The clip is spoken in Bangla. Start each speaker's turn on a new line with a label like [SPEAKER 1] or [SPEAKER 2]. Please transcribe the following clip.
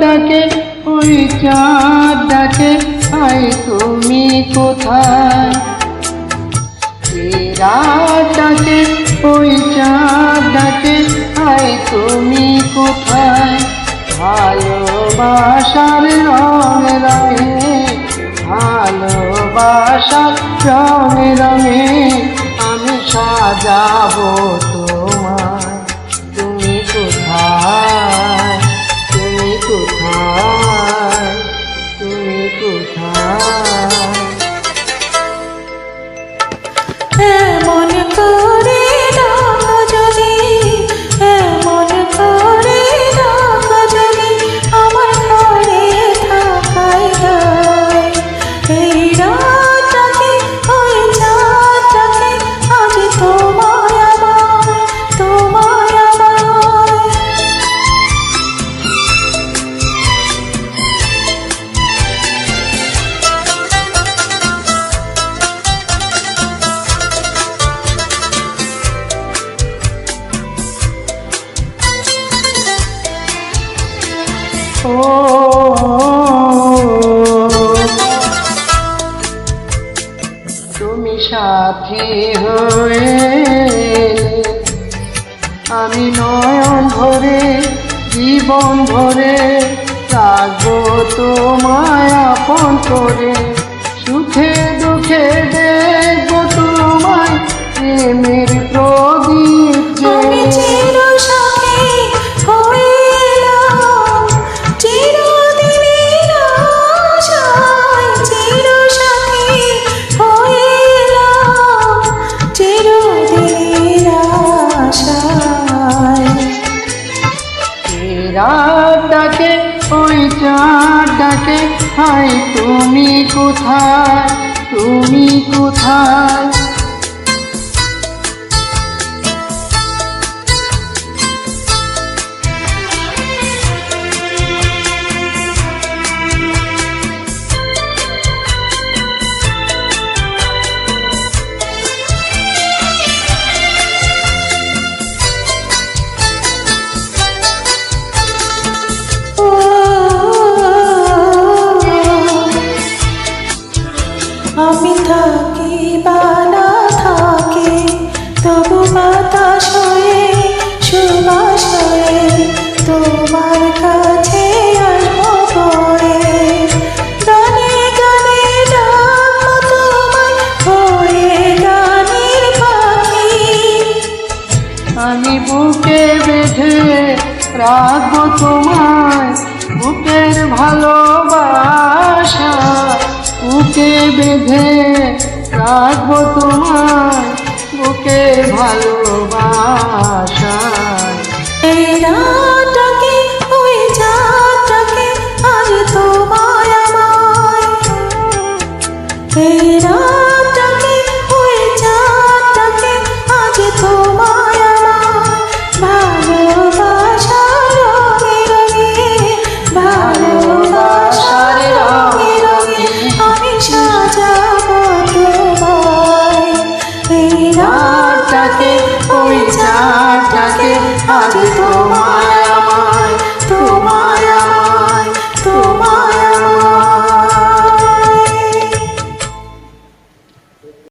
[SPEAKER 1] ডাকে ওই চাঁদ ডাকে আই তুমি কোথায়? ডাকে ওই চাঁদাকে আই তুমি কোথায়? ভালোবাসার রং রঙে ভালোবাসার রং রঙে আমি সাজাবো তুমি সাথী হয়ে আমি নয়ন ধরে জীবন ধরে রাখব তোমায় আপন করে। সুখে দুঃখে দেখব তোমায় প্রেমের ডাকে ওই চাঁদ ডাকে হাই তুমি কোথায়? তুমি কোথায়?
[SPEAKER 2] তোমার কাছে পাখি।
[SPEAKER 1] আমি বুকে বেঁধে রাখব তোমায় বুকের ভালোবাসা। বুকে বেঁধে রাখব তোমায় বুকের ভালোবাসা
[SPEAKER 2] এই রাতটাকে ওই যাটাকে আজ তোমায় আমায়। এই